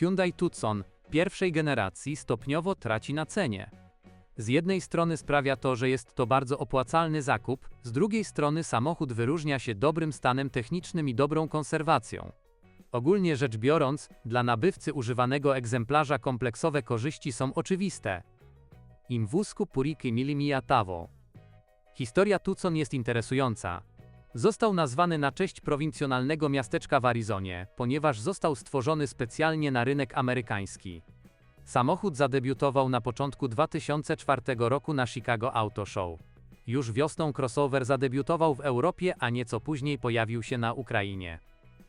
Hyundai Tucson pierwszej generacji stopniowo traci na cenie. Z jednej strony sprawia to, że jest to bardzo opłacalny zakup, z drugiej strony samochód wyróżnia się dobrym stanem technicznym i dobrą konserwacją. Ogólnie rzecz biorąc, dla nabywcy używanego egzemplarza kompleksowe korzyści są oczywiste. Im wózku puriki milimia tawo. Historia Tucson jest interesująca. Został nazwany na cześć prowincjonalnego miasteczka w Arizonie, ponieważ został stworzony specjalnie na rynek amerykański. Samochód zadebiutował na początku 2004 roku na Chicago Auto Show. Już wiosną crossover zadebiutował w Europie, a nieco później pojawił się na Ukrainie.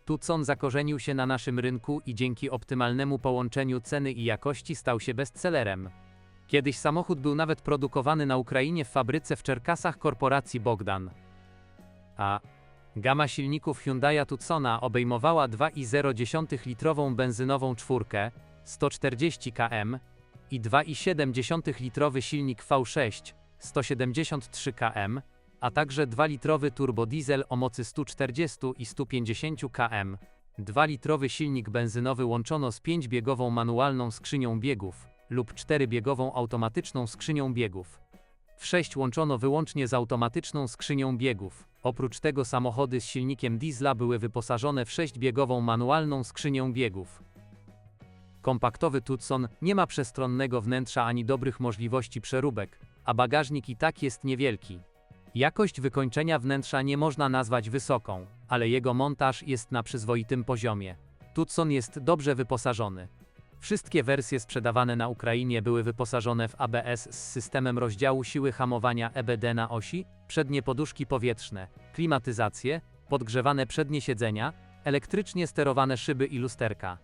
Tucson zakorzenił się na naszym rynku i dzięki optymalnemu połączeniu ceny i jakości stał się bestsellerem. Kiedyś samochód był nawet produkowany na Ukrainie w fabryce w Czerkasach korporacji Bogdan. A gama silników Hyundai Tucsona obejmowała 2,0 litrową benzynową czwórkę, 140 km i 2,7 litrowy silnik V6, 173 km, a także 2-litrowy turbodiesel o mocy 140 i 150 km. 2-litrowy silnik benzynowy łączono z 5-biegową manualną skrzynią biegów lub 4-biegową automatyczną skrzynią biegów. W 6 łączono wyłącznie z automatyczną skrzynią biegów. Oprócz tego samochody z silnikiem diesla były wyposażone w 6-biegową manualną skrzynię biegów. Kompaktowy Tucson nie ma przestronnego wnętrza ani dobrych możliwości przeróbek, a bagażnik i tak jest niewielki. Jakość wykończenia wnętrza nie można nazwać wysoką, ale jego montaż jest na przyzwoitym poziomie. Tucson jest dobrze wyposażony. Wszystkie wersje sprzedawane na Ukrainie były wyposażone w ABS z systemem rozdziału siły hamowania EBD na osi, przednie poduszki powietrzne, klimatyzację, podgrzewane przednie siedzenia, elektrycznie sterowane szyby i lusterka.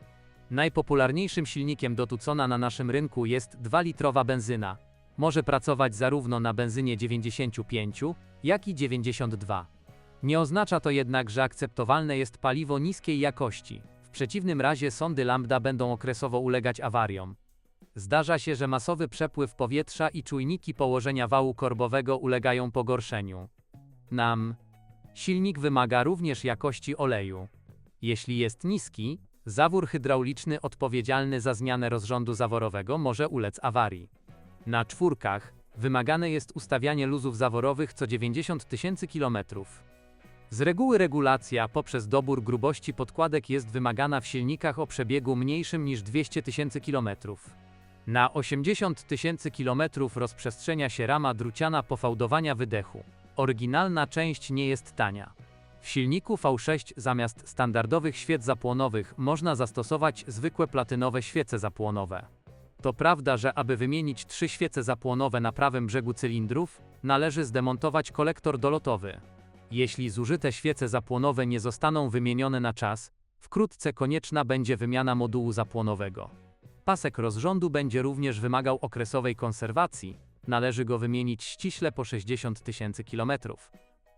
Najpopularniejszym silnikiem do Tucsona na naszym rynku jest 2-litrowa benzyna. Może pracować zarówno na benzynie 95, jak i 92. Nie oznacza to jednak, że akceptowalne jest paliwo niskiej jakości. Przeciwnym razie sondy lambda będą okresowo ulegać awariom. Zdarza się, że masowy przepływ powietrza i czujniki położenia wału korbowego ulegają pogorszeniu. Nam. Silnik wymaga również jakości oleju. Jeśli jest niski, zawór hydrauliczny odpowiedzialny za zmianę rozrządu zaworowego może ulec awarii. Na czwórkach wymagane jest ustawianie luzów zaworowych co 90 tysięcy kilometrów. Z reguły regulacja poprzez dobór grubości podkładek jest wymagana w silnikach o przebiegu mniejszym niż 200 tysięcy kilometrów. Na 80 tysięcy kilometrów rozprzestrzenia się rama druciana pofałdowania wydechu. Oryginalna część nie jest tania. W silniku V6 zamiast standardowych świec zapłonowych można zastosować zwykłe platynowe świece zapłonowe. To prawda, że aby wymienić trzy świece zapłonowe na prawym brzegu cylindrów, należy zdemontować kolektor dolotowy. Jeśli zużyte świece zapłonowe nie zostaną wymienione na czas, wkrótce konieczna będzie wymiana modułu zapłonowego. Pasek rozrządu będzie również wymagał okresowej konserwacji, należy go wymienić ściśle po 60 tysięcy kilometrów.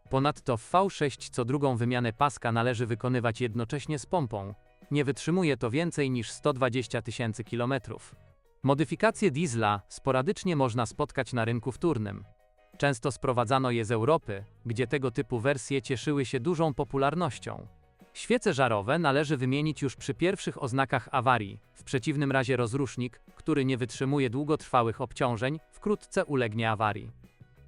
Ponadto w V6 co drugą wymianę paska należy wykonywać jednocześnie z pompą. Nie wytrzymuje to więcej niż 120 tysięcy kilometrów. Modyfikacje diesla sporadycznie można spotkać na rynku wtórnym. Często sprowadzano je z Europy, gdzie tego typu wersje cieszyły się dużą popularnością. Świece żarowe należy wymienić już przy pierwszych oznakach awarii, w przeciwnym razie rozrusznik, który nie wytrzymuje długotrwałych obciążeń, wkrótce ulegnie awarii.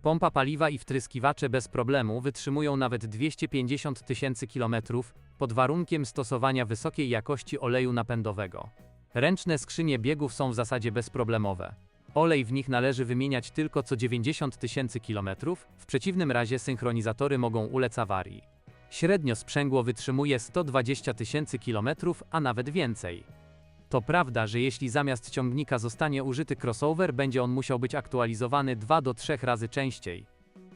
Pompa paliwa i wtryskiwacze bez problemu wytrzymują nawet 250 tysięcy kilometrów pod warunkiem stosowania wysokiej jakości oleju napędowego. Ręczne skrzynie biegów są w zasadzie bezproblemowe. Olej w nich należy wymieniać tylko co 90 tysięcy kilometrów, w przeciwnym razie synchronizatory mogą ulec awarii. Średnio sprzęgło wytrzymuje 120 tysięcy kilometrów, a nawet więcej. To prawda, że jeśli zamiast ciągnika zostanie użyty crossover, będzie on musiał być aktualizowany 2 do 3 razy częściej.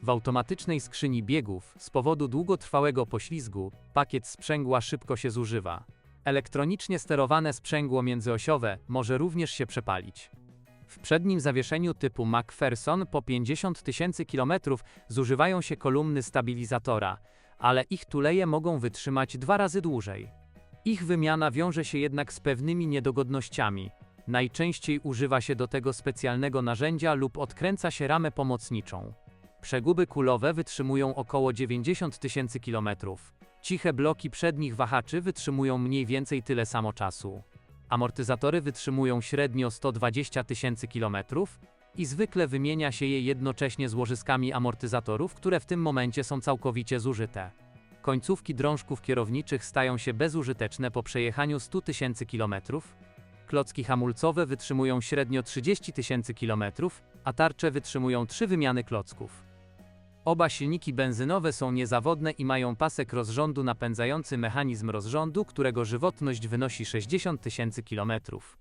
W automatycznej skrzyni biegów, z powodu długotrwałego poślizgu, pakiet sprzęgła szybko się zużywa. Elektronicznie sterowane sprzęgło międzyosiowe może również się przepalić. W przednim zawieszeniu typu MacPherson po 50 tysięcy kilometrów zużywają się kolumny stabilizatora, ale ich tuleje mogą wytrzymać dwa razy dłużej. Ich wymiana wiąże się jednak z pewnymi niedogodnościami. Najczęściej używa się do tego specjalnego narzędzia lub odkręca się ramę pomocniczą. Przeguby kulowe wytrzymują około 90 tysięcy kilometrów. Ciche bloki przednich wahaczy wytrzymują mniej więcej tyle samo czasu. Amortyzatory wytrzymują średnio 120 tysięcy kilometrów i zwykle wymienia się je jednocześnie z łożyskami amortyzatorów, które w tym momencie są całkowicie zużyte. Końcówki drążków kierowniczych stają się bezużyteczne po przejechaniu 100 tysięcy kilometrów. Klocki hamulcowe wytrzymują średnio 30 tysięcy kilometrów, a tarcze wytrzymują trzy wymiany klocków. Oba silniki benzynowe są niezawodne i mają pasek rozrządu napędzający mechanizm rozrządu, którego żywotność wynosi 60 tysięcy kilometrów.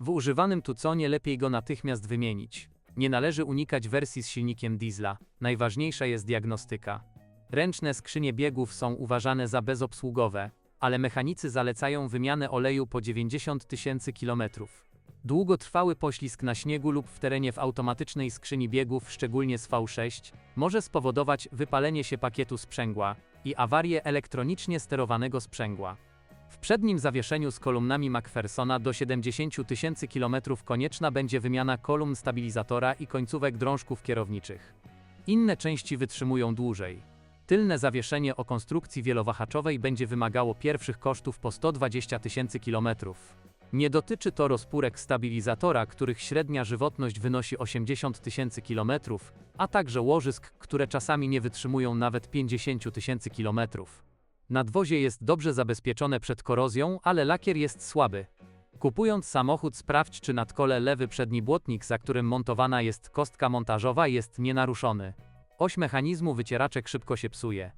W używanym Tuconie lepiej go natychmiast wymienić. Nie należy unikać wersji z silnikiem diesla, najważniejsza jest diagnostyka. Ręczne skrzynie biegów są uważane za bezobsługowe, ale mechanicy zalecają wymianę oleju po 90 tysięcy kilometrów. Długotrwały poślizg na śniegu lub w terenie w automatycznej skrzyni biegów, szczególnie z V6, może spowodować wypalenie się pakietu sprzęgła i awarię elektronicznie sterowanego sprzęgła. W przednim zawieszeniu z kolumnami McPhersona do 70 tysięcy kilometrów konieczna będzie wymiana kolumn stabilizatora i końcówek drążków kierowniczych. Inne części wytrzymują dłużej. Tylne zawieszenie o konstrukcji wielowahaczowej będzie wymagało pierwszych kosztów po 120 tysięcy kilometrów. Nie dotyczy to rozpórek stabilizatora, których średnia żywotność wynosi 80 tysięcy kilometrów, a także łożysk, które czasami nie wytrzymują nawet 50 tysięcy kilometrów. Nadwozie jest dobrze zabezpieczone przed korozją, ale lakier jest słaby. Kupując samochód sprawdź czy nadkole lewy przedni błotnik, za którym montowana jest kostka montażowa jest nienaruszony. Oś mechanizmu wycieraczek szybko się psuje.